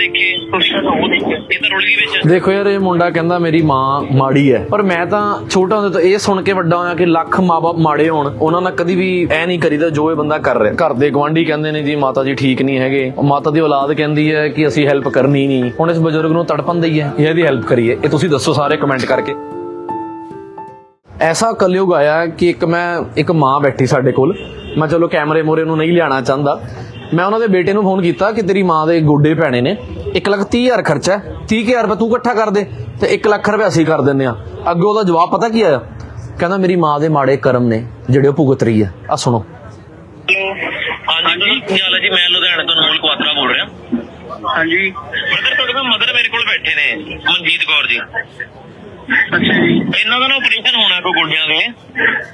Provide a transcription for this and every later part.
ਦੇਖੇ ਤੁਸੀਂ ਉਹ ਦੇਖੇ ਇਹ ਤਾਂ ਰੁਲ ਗਈ ਵਿੱਚ। ਦੇਖੋ ਯਾਰ, ਇਹ ਮੁੰਡਾ ਕਹਿੰਦਾ ਮੇਰੀ ਮਾਂ ਮਾੜੀ ਹੈ। ਪਰ ਮੈਂ ਤਾਂ ਛੋਟਾ ਹੁੰਦੇ ਤੋਂ ਇਹ ਸੁਣ ਕੇ ਵੱਡਾ ਹੋਇਆ ਕਿ ਲੱਖ ਮਾਪੇ ਮਾੜੇ ਹੋਣ। ਉਹਨਾਂ ਨਾਲ ਕਦੀ ਵੀ ਐ ਨਹੀਂ ਕਰੀਦਾ ਜੋ ਇਹ ਬੰਦਾ ਕਰ ਰਿਹਾ। ਘਰ ਦੇ ਗਵਾਂਢੀ ਕਹਿੰਦੇ ਨੇ ਜੀ, ਮਾਤਾ ਜੀ ਠੀਕ ਨਹੀਂ ਹੈਗੇ। ਮਾਤਾ ਦੀ ਔਲਾਦ ਕਹਿੰਦੀ ਹੈ ਕਿ ਅਸੀਂ ਹੈਲਪ ਕਰਨੀ ਨਹੀਂ। ਹੁਣ ਇਸ ਬਜ਼ੁਰਗ ਨੂੰ ਤੜਪਣ ਦਈ ਹੈ ਇਹਦੀ ਹੈਲਪ ਕਰੀਏ। ਇਹ ਤੁਸੀਂ ਦੱਸੋ ਸਾਰੇ ਕਮੈਂਟ ਕਰਕੇ। ਐਸਾ ਕਲਯੁਗ ਆਇਆ ਕਿ ਇੱਕ ਮੈਂ, ਇੱਕ ਮਾਂ ਬੈਠੀ ਸਾਡੇ ਕੋਲ। ਮੈਂ ਚਲੋ ਕੈਮਰੇ ਮੋਰੇ ਨੂੰ ਨਹੀਂ ਲਿਆਣਾ ਚਾਹੁੰਦਾ। ਮੈਂ ਉਹਨਾਂ ਦੇ ਬੇਟੇ ਨੂੰ ਫੋਨ ਕੀਤਾ ਕਿ ਤੇਰੀ ਮਾਂ ਦੇ ਗੋਡੇ ਪੈਣੇ ਨੇ। 1 ਲੱਖ 30 ਹਜ਼ਾਰ ਖਰਚਾ ਹੈ। 30 ਹਜ਼ਾਰ ਰੁਪਏ ਤੂੰ ਇਕੱਠਾ ਕਰ ਦੇ ਤੇ 1 ਲੱਖ ਰੁਪਏ ਅਸੀਂ ਕਰ ਦਿੰਨੇ ਆ ਅੱਗੇ ਉਹਦਾ ਜਵਾਬ ਪਤਾ ਕੀ ਆਇਆ? ਕਹਿੰਦਾ ਮੇਰੀ ਮਾਂ ਦੇ ਮਾੜੇ ਕਰਮ ਨੇ ਜਿਹੜੇ ਉਹ ਭੁਗਤ ਰਹੀ ਹੈ। ਆ ਸੁਣੋ। ਹਾਂਜੀ ਕੀ ਹਾਲ ਹੈ ਜੀ? ਮੈਂ ਲੁਧਿਆਣੇ ਤੋਂ ਅਨਮੋਲ ਕੁਆਤਰਾ ਬੋਲ ਰਿਹਾ। ਹਾਂਜੀ। ਬ੍ਰਦਰ ਤੁਹਾਡੇ ਕੋਲ ਮਦਰ ਮੇਰੇ ਕੋਲ ਬੈਠੇ ਨੇ ਮਨਜੀਤ ਕੌਰ ਜੀ। ਅੱਛਾ ਜੀ। ਇਹਨਾਂ ਦਾ ਨਾ ਆਪਰੇਸ਼ਨ ਹੋਣਾ ਕੋ ਗੋਡਿਆਂ ਦੇ।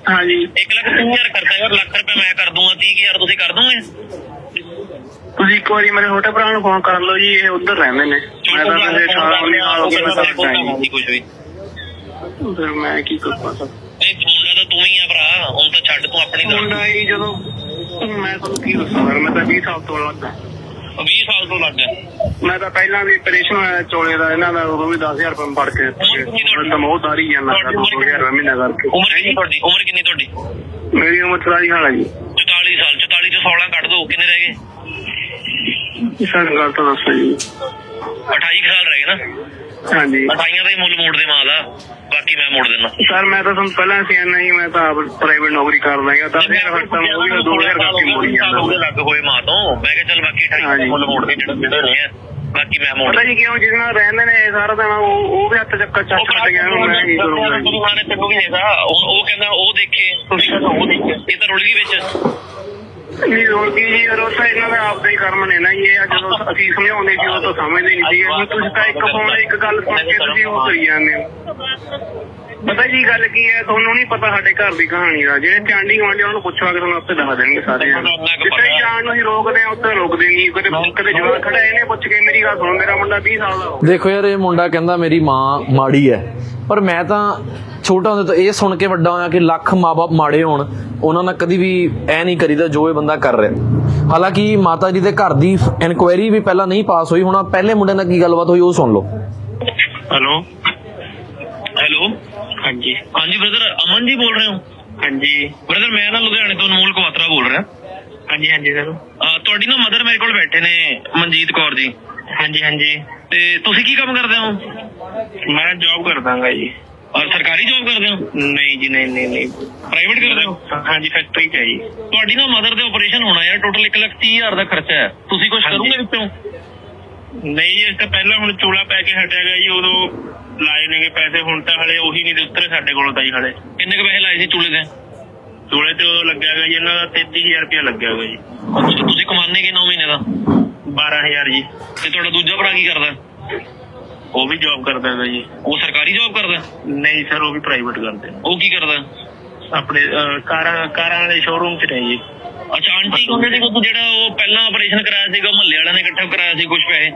ਹਾਂਜੀ। 1 ਲੱਖ 30 ਹਜ਼ਾਰ ਖਰਚਾ ਯਾਰ ਲੱਖ ਰੁਪਏ ਮੈਂ ਕਰ ਦੂੰਗਾ 30 ਹਜ਼ਾਰ ਤੁਸੀਂ ਕਰ ਦੋਗੇ? ਤੁਸੀਂ ਇੱਕ ਵਾਰੀ ਮੇਰੇ ਛੋਟੇ ਭਰਾ ਨੂੰ ਫੋਨ ਕਰ ਲਓ ਜੀ ਇਹ ਉੱਧਰ ਰਹਿੰਦੇ ਨੇ। ਮੈਂ ਤਾਂ ਮੇਰੇ ਸਾਰਾ ਨਾਲ ਹੋ ਗਿਆ ਕੁਝ ਵੀ ਫਿਰ ਮੈਂ ਕੀ ਕਰ ਸਕਦਾ? ਇਹ ਮੁੰਡਾ ਤਾਂ ਤੂੰ ਹੀ ਆ ਭਰਾ ਹੁਣ ਤਾਂ ਛੱਡ ਤੂੰ ਆਪਣੀ ਤਰ੍ਹਾਂ ਮੁੰਡਾ ਹੀ ਜਦੋਂ ਮੈਂ ਤੁਹਾਨੂੰ ਕੀ ਦੱਸਾਂ ਮੈਂ ਤਾਂ 20 ਸਾਲ ਤੋਂ ਲੱਗਾ 20 ਸਾਲ ਤੋਂ ਲੱਗ ਮੈਂ ਤਾਂ ਪਹਿਲਾਂ ਵੀ ਆਪਰੇਸ਼ਨ ਹੋਇਆ ਚੋਲੇ ਦਾ ਇਹਨਾਂ ਦਾ ਉਦੋਂ ਵੀ 10000 ਰੁਪਏ ਫੜ ਕੇ ਮੈਂ ਤਾਂ ਬਹੁਤ ਸਾਰੀ ਜਾਂਦਾ ਕਰ 2000 ਰੁਪਏ ਮਹੀਨਾ ਕਰਕੇ। ਉਮਰ ਕਿੰਨੀ ਤੁਹਾਡੀ? ਉਮਰ ਕਿੰਨੀ ਤੁਹਾਡੀ? ਮੇਰੀ ਉਮਰ 40 ਸਾਲ ਹੈ ਜੀ। 44 ਸਾਲ 44 ਚ 16 ਕੱਢ ਦੋ ਕਿੰਨੇ ਸਰ ਗੱਲ ਤਾਂ ਦੱਸੋ ਜੀ 28 ਕੁ ਸਾਲ ਰਹਿ ਗਏ ਨਾ। ਹਾਂਜੀ। 28 ਦਾ ਹੀ ਮੁੱਲ ਮੋੜ ਦੇ ਮਾਂ ਦਾ ਬਾਕੀ ਮੈਂ ਮੋੜ ਦਿੰਦਾ। ਸਰ ਮੈਂ ਤਾਂ ਤੁਹਾਨੂੰ ਪਹਿਲਾਂ ਸੀ ਨਹੀਂ ਮੈਂ ਤਾਂ ਪ੍ਰਾਈਵੇਟ ਨੌਕਰੀ ਕਰਦਾ ਹਾਂ 10000 ਖਰਚਾ ਮੈਂ ਉਹ ਵੀ 2000 ਕਰਕੇ ਮੋੜੀ ਜਾਂਦਾ ਉਹਦੇ ਲੱਗ ਹੋਏ ਮਾਂ ਤੋਂ। ਮੈਂ ਕਿਹਾ ਚੱਲ ਬਾਕੀ 28 ਦਾ। ਮੁੱਲ ਮੋੜ ਦੇ ਜਿਹੜਾ ਜਿਹੜੇ ਰਹੇ ਆ ਬਾਕੀ ਮੈਂ ਮੋੜ ਪਤਾ ਜੀ ਕਿਉਂ ਜਿਹਦੇ ਨਾਲ ਰਹਿੰਦੇ ਨੇ ਇਹ ਸਾਰਾ ਦਿਨ ਉਹ ਉਹ ਵੀ ਹੱਥ ਚੱਕਾ ਚੱਕ ਛੱਡ ਗਿਆ ਹੁਣ ਮੈਂ ਕੀ ਕਰੂੰਗਾ। ਜੀ ਮਾਂ ਨੇ ਤੈਨੂੰ ਵੀ ਦੇਦਾ ਹੁਣ ਉਹ ਕਹਿੰਦਾ ਉਹ ਦੇਖੇ ਤੁਸੀਂ ਕਹਿੰਦਾ ਉਹ ਦੇਖੇ। ਇਹ ਤਾਂ ਰੁਲ ਗਈ ਵਿੱਚ। ਨਹੀਂ ਕੀ ਜੀ ਯਾਰ ਉਹ ਤਾਂ ਇਹਨਾਂ ਦਾ ਆਪਦਾ ਹੀ ਕਰਮ ਨੇ ਨਾ ਜੀ ਇਹ ਆ ਜਦੋਂ ਅਸੀਂ ਸਮਝਾਉਂਦੇ ਸੀ ਉਹ ਤਾਂ ਸਮਝਦੇ ਨਹੀਂ ਸੀ। ਤੁਸੀਂ ਤਾਂ ਇੱਕ ਫੋਨ ਇੱਕ ਗੱਲ ਸੁਣ ਕੇ ਤੁਸੀਂ ਉਹ ਕਰੀ ਜਾਂਦੇ ਹੋ। ਪਤਾ ਜੀ ਗੱਲ ਕੀ ਹੈ? ਤੁਹਾਨੂੰ ਨਹੀਂ ਪਤਾ ਸਾਡੇ ਘਰ ਦੀ ਕਹਾਣੀ ਦਾ। ਜਿਹੜੇ ਚਾਂਡੀ ਗਵਾਂਢੀ ਉਹਨਾਂ ਨੂੰ ਪੁੱਛਵਾ ਕੇ ਤੁਹਾਨੂੰ ਆਪੇ ਦੱਸ ਦੇਣਗੇ ਸਾਰੇ। ਜਿੱਥੇ ਹੀ ਜਾਣ ਨੂੰ ਹੀ ਰੋਕਦੇ ਆ ਉੱਥੇ ਰੋਕਦੇ ਨਹੀਂ। ਕਦੇ ਕਦੇ ਜਵਾਬ ਖੜਾ ਇਹਨੇ ਪੁੱਛ ਕੇ ਮੇਰੀ ਗੱਲ ਸੁਣ ਮੇਰਾ ਮੁੰਡਾ 20 ਸਾਲ ਦਾ ਹੋ ਦੇਖੋ ਯਾਰ ਇਹ ਮੁੰਡਾ ਕਹਿੰਦਾ ਮੇਰੀ ਮਾਂ ਮਾੜੀ ਹੈ। ਪਰ ਮੈਂ ਤਾਂ ਛੋਟਾ ਹੁੰਦੇ ਤੋਂ ਇਹ ਸੁਣ ਕੇ ਵੱਡਾ ਹੋਇਆ ਕਿ ਲੱਖ ਮਾਪੇ ਮਾੜੇ ਹੋਣ। ਉਹਨਾਂ ਨਾਲ ਕਦੀ ਵੀ ਐ ਨਹੀਂ ਕਰੀਦਾ ਜੋ ਇਹ ਬੰਦਾ ਕਰ ਰਿਹਾ। ਹਾਲਾਂਕਿ ਮਾਤਾ ਜੀ ਦੇ ਘਰ ਦੀ ਇਨਕੁਆਇਰੀ ਵੀ ਪਹਿਲਾਂ ਨਹੀਂ ਪਾਸ ਹੋਈ। ਹੁਣ ਪਹਿਲੇ ਮੁੰਡੇ ਨਾਲ ਕੀ ਗੱਲਬਾਤ ਹੋਈ ਉਹ ਸੁਣ ਲਓ। ਹੈਲੋ ਹਾਂਜੀ। ਹਾਂਜੀ ਬ੍ਰਦਰ ਅਮਨ ਜੀ ਬੋਲ ਰਹੇ ਹੋ? ਹਾਂਜੀ। ਬ੍ਰਦਰ ਮੈਂ ਨਾ ਲੁਧਿਆਣੇ ਤੋਂ ਅਨਮੋਲ ਕੁਆਤਰਾ ਬੋਲ ਰਿਹਾ। ਹਾਂਜੀ ਹਾਂਜੀ ਸਰ ਅਹ ਤੁਹਾਡੀ ਨਾ ਮਦਰ ਮੇਰੇ ਕੋਲ ਬੈਠੇ ਨੇ ਮਨਜੀਤ ਕੌਰ ਜੀ। ਹਾਂਜੀ ਹਾਂਜੀ। ਤੇ ਤੁਸੀਂ ਕੀ ਕੰਮ ਕਰਦੇ ਹੋ? ਮੈਂ ਜੌਬ ਕਰਦਾਗਾ ਜੀ। ਔਰ ਸਰਕਾਰੀ ਜੌਬ ਕਰਦੇ ਹੋ? ਨਹੀਂ ਜੀ ਨਹੀਂ ਨਹੀਂ ਨਹੀਂ। ਪ੍ਰਾਈਵੇਟ ਕਰਦੇ ਹੋ? ਹਾਂਜੀ ਫੈਕਟਰੀ ਚ ਹੈ ਜੀ। ਤੁਹਾਡੀ ਨਾ ਮਦਰ ਦੇ ਆਪਰੇਸ਼ਨ ਹੋਣਾ ਯਾਰ ਟੋਟਲ 1 ਲੱਖ 30 ਹਜ਼ਾਰ ਦਾ ਖਰਚਾ ਹੈ। ਤੁਸੀਂ ਕੁਝ ਹਾਂਜੀ। ਕਰੋਗੇ ਵਿੱਚੋਂ ਨਹੀਂ ਇਸ ਤਾਂ ਪਹਿਲਾਂ ਹੁਣ ਚੂਲਾ ਪੈ ਕੇ ਹਟਿਆ ਗਿਆ ਜੀ ਉਦੋਂ ਲਾਏ ਨੇਗੇ ਪੈਸੇ ਹੁਣ ਤਾਂ ਹਲੇ ਉਹੀ ਨਹੀਂ ਦਿੱਤੇ ਸਾਡੇ ਕੋਲੋਂ ਤਾਂ ਜੀ ਹਲੇ। ਕਿੰਨੇ ਕੁ ਪੈਸੇ ਲਾਏ ਸੀ ਚੂਲੇ ਦੇ ਚੂਲੇ ਤੇ ਲੱਗਿਆ ਗਿਆ ਜੀ ਇਹਨਾਂ ਦਾ 33000 ਰੁਪਇਆ ਲੱਗਿਆ ਗਿਆ ਜੀ। ਅੱਛਾ ਤੁਸੀਂ ਕਮਾਉਂਦੇ ਕਿ 9 ਮਹੀਨੇ ਦਾ? 12000 ਜੀ। ਤੇ ਤੁਹਾਡਾ ਦੂਜਾ ਭਰਾ ਕੀ ਕਰਦਾ? ਉਹ ਵੀ ਜੌਬ ਕਰਦਾ ਹੈਗਾ ਜੀ। ਉਹ ਸਰਕਾਰੀ ਜੌਬ ਕਰਦਾ? ਨਹੀਂ ਸਰ ਉਹ ਵੀ ਪ੍ਰਾਈਵੇਟ ਕਰਦੇ। ਉਹ ਕੀ ਕਰਦਾ? ਆਪਣੇ ਅਹ, ਕਾਰਾਂ ਕਾਰਾਂ ਵਾਲੇ ਸ਼ੋਰੂਮ 'ਚ ਨੇ ਜੀ। ਅੱਛਾ ਆਂਟੀ ਕਹਿੰਦੇ ਸੀ ਕਿ ਜਿਹੜਾ ਉਹ ਪਹਿਲਾਂ ਆਪਰੇਸ਼ਨ ਕਰਾਇਆ ਸੀਗਾ ਮਹੱਲੇ ਵਾਲਿਆਂ ਨੇ ਇਕੱਠਾ ਕਰਾਇਆ ਸੀ ਕੁਝ ਪੈਸੇ?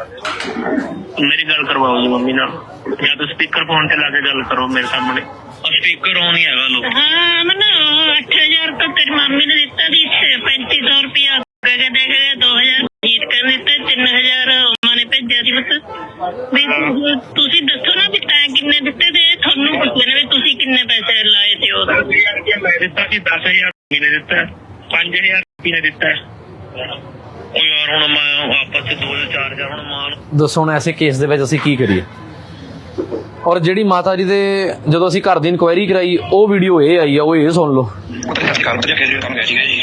ਮੇਰੀ ਗੱਲ ਕਰਵਾਓ ਜੀ ਮੰਮੀ ਨਾਲ। ਜਾਂ ਤਾਂ ਸਪੀਕਰ ਫੋਨ ਤੇ ਲਾ ਕੇ ਗੱਲ ਕਰੋ ਮੇਰੇ ਸਾਹਮਣੇ। ਸਪੀਕਰ ਆਨ ਹੀ ਹੈਗਾ ਲੋ ਹਾਂ ਮਨਾ 8000 ਤਾਂ ਤੇਰੀ ਮੰਮੀ ਨੇ ਦਿੱਤਾ ਦੀ 3500 ਰੁਪਿਆ ਗਗੇ ਦੇ ਗਏ 2000 ਜੀਤ ਕਰ ਦਿੱਤਾ 3000 ਮਾਂ ਨੇ ਭੇਜਿਆ ਸੀ ਬਸ। ਵੀ ਤੁਸੀਂ ਦੱਸੋ ਨਾ ਵੀ ਤੈਂ ਕਿੰਨੇ ਦਿੱਤੇ ਤੇ ਤੁਹਾਨੂੰ ਪੁੱਛਣਾ ਵੀ ਤੁਸੀਂ ਕਿੰਨੇ ਪੈਸੇ ਲਾਏ ਤੇ ਉਹ ਦਿੱਤਾ ਕਿ 10000 ਮਹੀਨੇ ਦਿੱਤਾ 5000 ਮਹੀਨੇ ਦਿੱਤਾ। ਉਹ ਯਾਰ ਹੁਣ ਮੈਂ ਆਪਸ ਚ 2000 ਹੁਣ ਮਾਂ ਨੂੰ ਦੱਸੋ ਹੁਣ ਐਸੇ ਕੇਸ ਦੇ ਵਿੱਚ ਅਸੀਂ ਕੀ ਕਰੀਏ? ਔਰ ਜਿਹੜੀ ਮਾਤਾ ਜੀ ਦੇ ਜਦੋਂ ਅਸੀਂ ਘਰ ਦੀ ਇਨਕੁਆਇਰੀ ਕਰਾਈ ਉਹ ਵੀਡੀਓ ਇਹ ਆਈ ਆ ਉਹ ਇਹ ਸੁਣ ਲਓ। ਪੁੱਤਰ ਜੀ ਕੇਸ ਰੇਡ ਕਰਨ ਗਏ ਸੀਗੇ ਜੀ।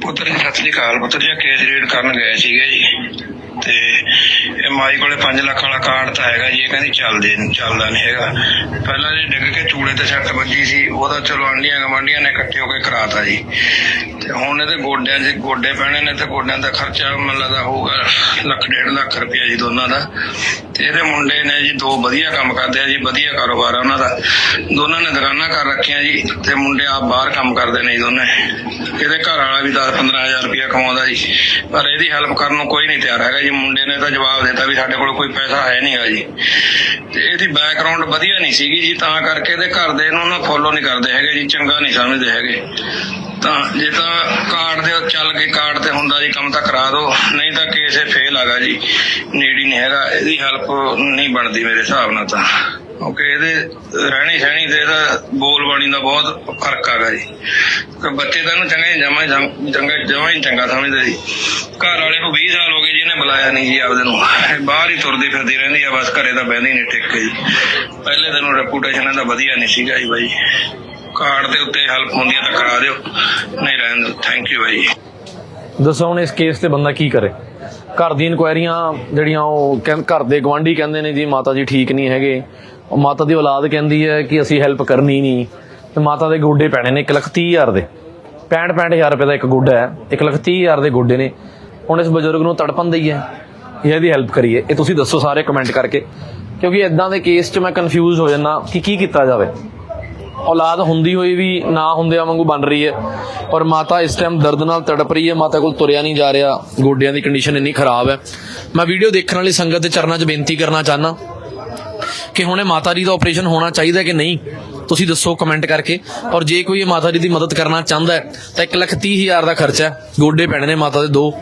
ਪੁੱਤਰ ਜੀ ਸਤਿ ਸ਼੍ਰੀ ਅਕਾਲ ਪੁੱਤਰ ਜੀ ਕੇਸ ਰੇਡ ਕਰਨ ਗਏ ਸੀਗੇ ਜੀ। ਤੇ ਇਹ ਮਾਈ ਕੋਲੇ 5 ਲੱਖ ਵਾਲਾ ਕਾਰਡ ਤਾਂ ਹੈਗਾ ਜੀ, ਇਹ ਕਹਿੰਦੀ ਚੱਲਦੇ ਚੱਲਦਾ ਨਹੀਂ ਹੈਗਾ। ਪਹਿਲਾਂ ਜੀ ਡਿੱਗ ਕੇ ਚੂੜੇ ਤੇ ਸੱਟ ਵੱਜੀ ਸੀ ਉਹਦਾ ਚਲੋ ਆਂਡੀਆਂ ਗਵਾਂਡੀਆਂ ਨੇ ਇਕੱਠੇ ਹੋ ਕੇ ਕਰਾਤਾ ਜੀ। ਤੇ ਹੁਣ ਇਹਦੇ ਗੋਡਿਆਂ 'ਚ ਗੋਡੇ ਪੈਣੇ ਨੇ ਤੇ ਗੋਡਿਆਂ ਦਾ ਖਰਚਾ ਮੈਨੂੰ ਲੱਗਦਾ ਹੋਊਗਾ ਲੱਖ, ਡੇਢ ਲੱਖ ਰੁਪਇਆ ਜੀ ਦੋਨਾਂ ਦਾ। ਤੇ ਇਹਦੇ ਮੁੰਡੇ ਨੇ ਜੀ ਦੋ ਵਧੀਆ ਕੰਮ ਕਰਦੇ ਆ ਜੀ, ਵਧੀਆ ਕਾਰੋਬਾਰ ਆ ਉਹਨਾਂ ਦਾ। ਦੋਨਾਂ ਨੇ ਦੁਕਾਨਾਂ ਕਰ ਰੱਖੀਆਂ ਜੀ ਤੇ ਮੁੰਡੇ ਆਪ ਬਾਹਰ ਕੰਮ ਕਰਦੇ ਨੇ ਜੀ ਦੋਨੇ। ਇਹਦੇ ਘਰ ਵਾਲਾ ਵੀ 10 15000 ਰੁਪਇਆ ਕਮਾਉਂਦਾ ਜੀ। ਪਰ ਇਹਦੀ ਹੈਲਪ ਕਰਨ ਨੂੰ ਕੋਈ ਨਹੀਂ ਤਿਆਰ ਹੈਗਾ ਜੀ ਮੁੰਡੇ ਨੇ ਤਾਂ ਜਵਾਬ ਦਿੱਤਾ ਵੀ ਸਾਡੇ ਕੋਲ ਕੋਈ ਪੈਸਾ ਹੈ ਨਹੀਂਗਾ ਜੀ। ਤੇ ਇਹਦੀ ਬੈਕਗ੍ਰਾਉਂਡ ਵਧੀਆ ਨਹੀਂ ਸੀਗੀ ਜੀ, ਤਾਂ ਕਰਕੇ ਇਹਦੇ ਘਰ ਦੇ ਇਹਨੂੰ ਨਾ ਫੋਲੋ ਨਹੀਂ ਕਰਦੇ ਹੈਗੇ ਜੀ, ਚੰਗਾ ਨਹੀਂ ਸਮਝਦੇ ਹੈਗੇ। ਤਾਂ ਜੇ ਤਾਂ ਕਾਰਡ ਦੇ ਚੱਲ ਕੇ ਕਾਰਡ ਤੇ ਹੁੰਦਾ ਜੀ, ਕੰਮ ਤਾਂ ਕਰਾ ਦਿਓ ਨਹੀਂ ਤਾਂ ਕੇਸ ਕਿਸੇ ਫੇਲ ਆਗਾ ਜੀ। ਨੇੜੀ ਨਹੀਂ ਹੈਗਾ, ਇਹਦੀ ਹੈਲਪ ਨਹੀਂ ਬਣਦੀ ਮੇਰੇ ਹਿਸਾਬ ਨਾਲ ਤਾਂ। ਕਿਉਂਕਿ ਇਹਦੇ ਰਹਿਣੀ ਸਹਿਣੀ ਤੇ ਇਹਦਾ ਬੋਲ ਬਾਣੀ ਦਾ ਬਹੁਤ ਫ਼ਰਕ ਆਗਾ ਜੀ। ਕਿ ਬੱਚੇ ਤਾਂ ਇਹਨੂੰ ਚੰਗੇ ਜਮਾ ਚੰਗਾ, ਜਮਾ ਹੀ ਚੰਗਾ ਸਮਝਦੇ ਜੀ। ਘਰ ਵਾਲੇ ਨੂੰ 20 ਸਾਲ ਹੋ ਗਏ ਜੀ, ਇਹਨੇ ਬੁਲਾਇਆ ਨਹੀਂ ਜੀ ਆਪਦੇ ਨੂੰ। ਬਾਹਰ ਹੀ ਤੁਰਦੀ ਫਿਰਦੀ ਰਹਿੰਦੀ ਆ, ਬਸ ਘਰੇ ਤਾਂ ਬਹਿੰਦੀ ਨਹੀਂ ਟਿਕ ਜੀ ਪਹਿਲੇ ਦਿਨੋਂ ਰੈਪੂਟੇਸ਼ਨ ਇਹਦਾ ਵਧੀਆ ਨਹੀਂ ਸੀਗਾ ਜੀ ਬਾਈ। ਕਾਰਡ ਦੇ ਉੱਤੇ ਹੈਲਪ ਹੁੰਦੀ ਹੈ ਤਾਂ ਕਰਾ ਦਿਓ। ਨਹੀਂ ਰਹਿਣ ਦਿਓ। ਥੈਂਕ ਯੂ ਬਾਈ ਦੱਸੋ ਹੁਣ ਇਸ ਕੇਸ ਤੇ ਬੰਦਾ ਕੀ ਕਰੇ? ਘਰ ਦੀ ਇਨਕੁਆਇਰੀਆਂ ਜਿਹੜੀਆਂ ਉਹ ਕਹਿੰ- ਘਰ ਦੇ ਗਵਾਂਢੀ ਕਹਿੰਦੇ ਨੇ ਜੀ, ਮਾਤਾ ਜੀ ਠੀਕ ਨਹੀਂ ਹੈਗੇ। ਮਾਤਾ ਦੀ ਔਲਾਦ ਕਹਿੰਦੀ ਹੈ ਕਿ ਅਸੀਂ ਹੈਲਪ ਕਰਨੀ ਨਹੀਂ। ਤੇ ਮਾਤਾ ਦੇ ਗੋਡੇ ਪੈਣੇ ਨੇ 1 ਲੱਖ ਤੀਹ ਹਜ਼ਾਰ ਦੇ। 65 65000 ਰੁਪਏ ਦਾ ਇੱਕ ਗੋਡਾ ਹੈ 1 ਲੱਖ ਤੀਹ ਹਜ਼ਾਰ ਦੇ ਗੋਡੇ ਨੇ। ਹੁਣ ਇਸ ਬਜ਼ੁਰਗ ਨੂੰ ਤੜਪਣ ਦਈ ਹੈ ਇਹਦੀ ਹੈਲਪ ਕਰੀਏ। ਇਹ ਤੁਸੀਂ ਦੱਸੋ ਸਾਰੇ ਕਮੈਂਟ ਕਰਕੇ। ਕਿਉਂਕਿ ਇਦਾਂ ਦੇ ਕੇਸ 'ਚ ਮੈਂ ਕਨਫਿਊਜ਼ ਹੋ ਜਾਂਦਾ ਕਿ ਕੀ ਕੀਤਾ ਜਾਵੇ। ਔਲਾਦ ਹੁੰਦੀ ਹੋਈ ਵੀ ਨਾ ਹੁੰਦਿਆਂ ਵਾਂਗੂ ਬਣ ਰਹੀ ਹੈ ਔਰ ਮਾਤਾ ਇਸ ਟਾਈਮ ਦਰਦ ਨਾਲ ਤੜਪ ਰਹੀ ਹੈ, ਮਾਤਾ ਕੋਲ ਤੁਰਿਆ ਨਹੀਂ ਜਾ ਰਿਹਾ। ਗੋਡਿਆਂ ਦੀ ਕੰਡੀਸ਼ਨ ਇੰਨੀ ਖਰਾਬ ਹੈ। ਮੈਂ ਵੀਡੀਓ ਦੇਖਣ ਵਾਲੀ ਸੰਗਤ ਦੇ ਚਰਨਾਂ 'ਚ ਬੇਨਤੀ ਕਰਨਾ ਚਾਹਨਾ ਕਿ ਹੁਣੇ ਮਾਤਾ ਜੀ ਦਾ ਆਪਰੇਸ਼ਨ ਹੋਣਾ ਚਾਹੀਦਾ ਕਿ ਨਹੀਂ, ਤੁਸੀਂ ਦੱਸੋ ਕਮੈਂਟ ਕਰਕੇ। ਔਰ ਜੇ ਕੋਈ ਇਹ ਮਾਤਾ ਜੀ ਦੀ ਮਦਦ ਕਰਨਾ ਚਾਹੁੰਦਾ ਹੈ, ਤਾਂ 1 ਲੱਖ ਤੀਹ ਹਜ਼ਾਰ ਦਾ ਖਰਚਾ ਹੈ। ਗੋਡੇ ਪੈਣੇ ਨੇ ਮਾਤਾ ਦੇ ਦੋ।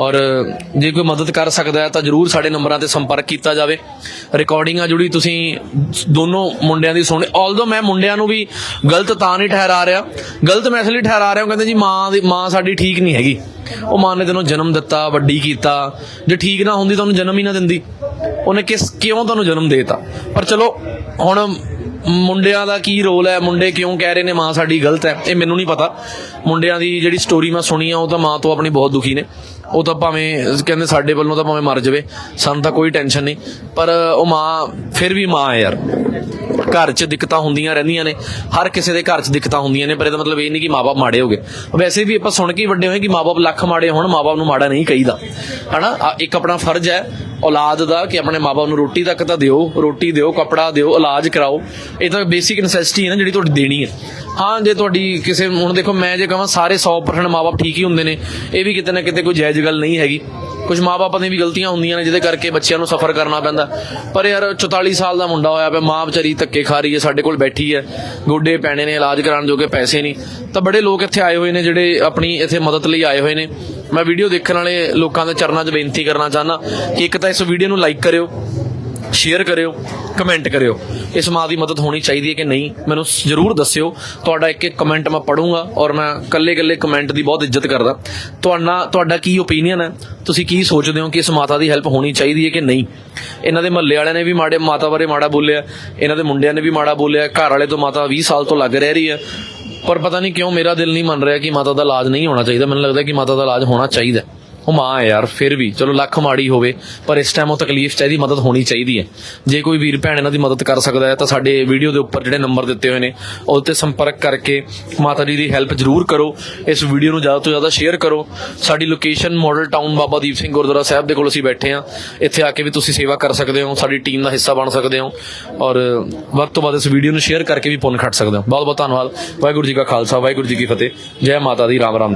ਔਰ ਜੇ ਕੋਈ ਮਦਦ ਕਰ ਸਕਦਾ ਹੈ, ਤਾਂ ਜਰੂਰ ਸਾਡੇ ਨੰਬਰਾਂ ਤੇ ਸੰਪਰਕ ਕੀਤਾ ਜਾਵੇ। ਰਿਕਾਰਡਿੰਗ ਆ ਜਿਹੜੀ ਤੁਸੀਂ ਦੋਨੋਂ ਮੁੰਡਿਆਂ ਦੀ ਸੁਣ ਆਲਦੋ ਮੈਂ ਮੁੰਡਿਆਂ ਨੂੰ ਵੀ ਗਲਤ ਤਾਂ ਨਹੀਂ ਠਹਿਰਾ ਰਿਹਾ, ਗਲਤ ਮੈਂ ਇਸ ਲਈ ਠਹਿਰਾ ਰਿਹਾ ਹਾਂ ਕਹਿੰਦੇ ਜੀ ਮਾਂ ਦੀ ਮਾਂ ਸਾਡੀ ਠੀਕ ਨਹੀਂ ਹੈਗੀ। ਉਹ ਮਾਂ ਨੇ ਤੈਨੂੰ ਜਨਮ ਦਿੱਤਾ, ਵੱਡੀ ਕੀਤਾ। ਜੇ ਠੀਕ ਨਾ ਹੁੰਦੀ ਤਾਂ ਉਹਨੂੰ ਜਨਮ ਹੀ ਨਾ ਦਿੰਦੀ। ਉਹਨੇ ਕਿਸ ਕਿਉਂ ਤੁਹਾਨੂੰ ਜਨਮ ਦੇਤਾ? ਪਰ ਚਲੋ, ਹੁਣ ਮੁੰਡਿਆਂ ਦਾ ਕੀ ਰੋਲ ਹੈ? ਮੁੰਡੇ ਕਿਉਂ ਕਹਿ ਰਹੇ ਨੇ, ਮਾਂ ਸਾਡੀ ਗਲਤ ਹੈ? ਇਹ ਮੈਨੂੰ ਨਹੀਂ ਪਤਾ। ਮੁੰਡਿਆਂ ਦੀ ਜਿਹੜੀ ਸਟੋਰੀ ਮੈਂ ਸੁਣੀ ਆ, ਉਹ ਤਾਂ ਮਾਂ ਤੋਂ ਆਪਣੀ ਬਹੁਤ ਦੁਖੀ ਨੇ। ਉਹ ਤਾਂ ਭਾਵੇਂ, ਕਹਿੰਦੇ ਸਾਡੇ ਵੱਲੋਂ ਤਾਂ ਭਾਵੇਂ ਮਰ ਜਾਵੇ। ਸਾਨੂੰ ਤਾਂ ਕੋਈ ਟੈਨਸ਼ਨ ਨਹੀਂ। ਪਰ ਉਹ ਮਾਂ, ਫਿਰ ਵੀ ਮਾਂ ਹੈ ਯਾਰ। ਘਰ 'ਚ ਦਿੱਕਤਾਂ ਹੁੰਦੀਆਂ ਰਹਿੰਦੀਆਂ ਨੇ, ਹਰ ਕਿਸੇ ਦੇ ਘਰ 'ਚ ਦਿੱਕਤਾਂ ਹੁੰਦੀਆਂ ਨੇ, ਪਰ ਇਹਦਾ ਮਤਲਬ ਇਹ ਨਹੀਂ ਕਿ ਮਾਪੇ ਮਾੜੇ ਹੋਗੇ ਵੈਸੇ ਵੀ ਆਪਾਂ ਸੁਣ ਕੇ ਵੱਡੇ ਹੋਏ ਕਿ ਮਾਪੇ ਲੱਖ ਮਾੜੇ ਹੋਣ ਮਾਪੇ ਨੂੰ ਮਾੜਾ ਨਹੀਂ ਕਹੀਦਾ। ਹਨਾ? ਆ ਇੱਕ ਆਪਣਾ ਫਰਜ਼ ਹੈ, ਔਲਾਦ ਦਾ ਕਿ ਆਪਣੇ ਮਾਪੇ ਨੂੰ ਰੋਟੀ ਤੱਕ ਤਾਂ ਦਿਓ, ਰੋਟੀ ਦਿਓ, ਕਪੜਾ ਦਿਓ, ਇਲਾਜ ਕਰਾਓ। ਇਹ ਤਾਂ ਬੇਸਿਕ ਨੈਸੈਸਿਟੀ ਹੈ ਨਾ ਜਿਹੜੀ ਤੁਹਾਡੀ ਦੇਣੀ ਹੈ। ਹਾਂ, ਜੇ ਤੁਹਾਡੀ ਕਿਸੇ, ਹੁਣ ਦੇਖੋ ਮੈਂ ਜੇ ਕਹਾਂ, ਸਾਰੇ 100% ਮਾਪੇ ਠੀਕ ਹੀ ਹੁੰਦੇ ਨੇ। ਇਹ ਵੀ ਕਿਤੇ ਨਾ ਕਿਤੇ ਕੋਈ ਜਾਇਜ਼ ਗੱਲ ਨਹੀਂ ਹੈਗੀ। ਕੁਝ ਮਾਪੇ ਦੀਆਂ ਵੀ ਗਲਤੀਆਂ ਹੁੰਦੀਆਂ ਨੇ, ਜਿਹਦੇ ਕਰਕੇ ਬੱਚਿਆਂ ਨੂੰ ਸਫਰ ਕਰਨਾ ਪੈਂਦਾ। ਪਰ ਯਾਰ 44 ਸਾਲ ਦਾ ਮੁੰਡਾ ਹੋਇਆ ਪਿਆ, ਮਾਂ ਵਿਚਾਰੀ ਧੱਕੇ ਖਾ ਰਹੀ ਹੈ, ਸਾਡੇ ਕੋਲ ਬੈਠੀ ਹੈ। ਗੋਡੇ ਪੈਣੇ ਨੇ, ਇਲਾਜ ਕਰਾਉਣ ਜੋਗੇ ਪੈਸੇ ਨਹੀਂ। ਤਾਂ ਬੜੇ ਲੋਕ ਇੱਥੇ ਆਏ ਹੋਏ ਨੇ, ਜਿਹੜੇ ਆਪਣੀ ਇੱਥੇ ਮਦਦ ਲਈ ਆਏ ਹੋਏ ਨੇ। ਮੈਂ ਵੀਡੀਓ ਦੇਖਣ ਵਾਲੇ ਲੋਕਾਂ ਦੇ ਚਰਨਾਂ 'ਚ ਬੇਨਤੀ ਕਰਨਾ ਚਾਹਨਾ ਕਿ ਇੱਕ ਤਾਂ ਇਸ ਵੀਡੀਓ ਨੂੰ ਲਾਈਕ ਕਰਿਓ। ਸ਼ੇਅਰ ਕਰਿਓ ਕਮੈਂਟ ਕਰਿਓ। ਇਸ ਮਾਂ ਦੀ ਮਦਦ ਹੋਣੀ ਚਾਹੀਦੀ ਹੈ ਕਿ ਨਹੀਂ? ਮੈਨੂੰ ਜ਼ਰੂਰ ਦੱਸਿਓ। ਤੁਹਾਡਾ ਇੱਕ ਇੱਕ ਕਮੈਂਟ ਮੈਂ ਪੜੂੰਗਾ ਔਰ ਮੈਂ ਕੱਲੇ ਕੱਲੇ ਕਮੈਂਟ ਦੀ ਬਹੁਤ ਇੱਜ਼ਤ ਕਰਦਾ। ਤੁਹਾਡਾ ਤੁਹਾਡਾ ਕੀ ਓਪੀਨੀਅਨ ਹੈ? ਤੁਸੀਂ ਕੀ ਸੋਚਦੇ ਹੋ ਕਿ ਇਸ ਮਾਤਾ ਦੀ ਹੈਲਪ ਹੋਣੀ ਚਾਹੀਦੀ ਹੈ ਕਿ ਨਹੀਂ? ਇਹਨਾਂ ਦੇ ਮਹੱਲੇ ਵਾਲਿਆਂ ਨੇ ਵੀ ਮਾੜੇ, ਮਾਤਾ ਬਾਰੇ ਮਾੜਾ ਬੋਲਿਆ। ਇਹਨਾਂ ਦੇ ਮੁੰਡਿਆਂ ਨੇ ਵੀ ਮਾੜਾ ਬੋਲਿਆ। ਘਰ ਵਾਲੇ ਤੋਂ ਮਾਤਾ 20 ਸਾਲ ਤੋਂ ਲੱਗ ਰਹਿ ਰਹੀ ਹੈ। ਪਰ ਪਤਾ ਨਹੀਂ ਕਿਉਂ ਮੇਰਾ ਦਿਲ ਨਹੀਂ ਮੰਨ ਰਿਹਾ ਕਿ ਮਾਤਾ ਦਾ ਇਲਾਜ ਨਹੀਂ ਹੋਣਾ ਚਾਹੀਦਾ। ਮੈਨੂੰ ਲੱਗਦਾ ਕਿ ਮਾਤਾ ਦਾ ਇਲਾਜ ਹੋਣਾ ਚਾਹੀਦਾ ਉਹ ਮਾਂ ਹੈ ਯਾਰ, ਫਿਰ ਵੀ। ਚਲੋ, ਲੱਖ ਮਾੜੀ ਹੋਵੇ, ਪਰ ਇਸ ਟਾਈਮ ਉਹ ਤਕਲੀਫ ਚਾਹੀਦੀ ਮਦਦ ਹੋਣੀ ਚਾਹੀਦੀ ਹੈ। ਜੇ ਕੋਈ ਵੀਰ ਭੈਣ ਇਹਨਾਂ ਦੀ ਮਦਦ ਕਰ ਸਕਦਾ ਹੈ, ਤਾਂ ਸਾਡੇ ਵੀਡੀਓ ਦੇ ਉੱਪਰ ਜਿਹੜੇ ਨੰਬਰ ਦਿੱਤੇ ਹੋਏ ਨੇ, ਉਹਦੇ ਤੇ ਸੰਪਰਕ ਕਰਕੇ ਮਾਤਾ ਜੀ ਦੀ ਹੈਲਪ ਜ਼ਰੂਰ ਕਰੋ। ਇਸ ਵੀਡੀਓ ਨੂੰ ਜ਼ਿਆਦਾ ਤੋਂ ਜ਼ਿਆਦਾ ਸ਼ੇਅਰ ਕਰੋ। ਸਾਡੀ location model town Baba Deep Singh Gurdwara Sahib ਦੇ ਕੋਲ ਅਸੀਂ ਬੈਠੇ ਹਾਂ। ਇੱਥੇ ਆ ਕੇ ਵੀ ਤੁਸੀਂ ਸੇਵਾ ਕਰ ਸਕਦੇ ਹੋ, ਸਾਡੀ ਟੀਮ ਦਾ ਹਿੱਸਾ ਬਣ ਸਕਦੇ ਹੋ। ਔਰ ਵੱਧ ਤੋਂ ਵੱਧ ਇਸ ਵੀਡੀਓ ਨੂੰ ਸ਼ੇਅਰ ਕਰਕੇ ਵੀ ਪੁੰਨ ਖੱਟ ਸਕਦੇ ਹੋ। ਬਹੁਤ ਬਹੁਤ ਧੰਨਵਾਦ। ਵਾਹਿਗੁਰੂ ਜੀ ਕਾ ਖਾਲਸਾ, ਵਾਹਿਗੁਰੂ ਜੀ ਕੀ ਫਤਿਹ। ਜੈ ਮਾਤਾ ਦੀ, ਰਾਮ ਰਾਮ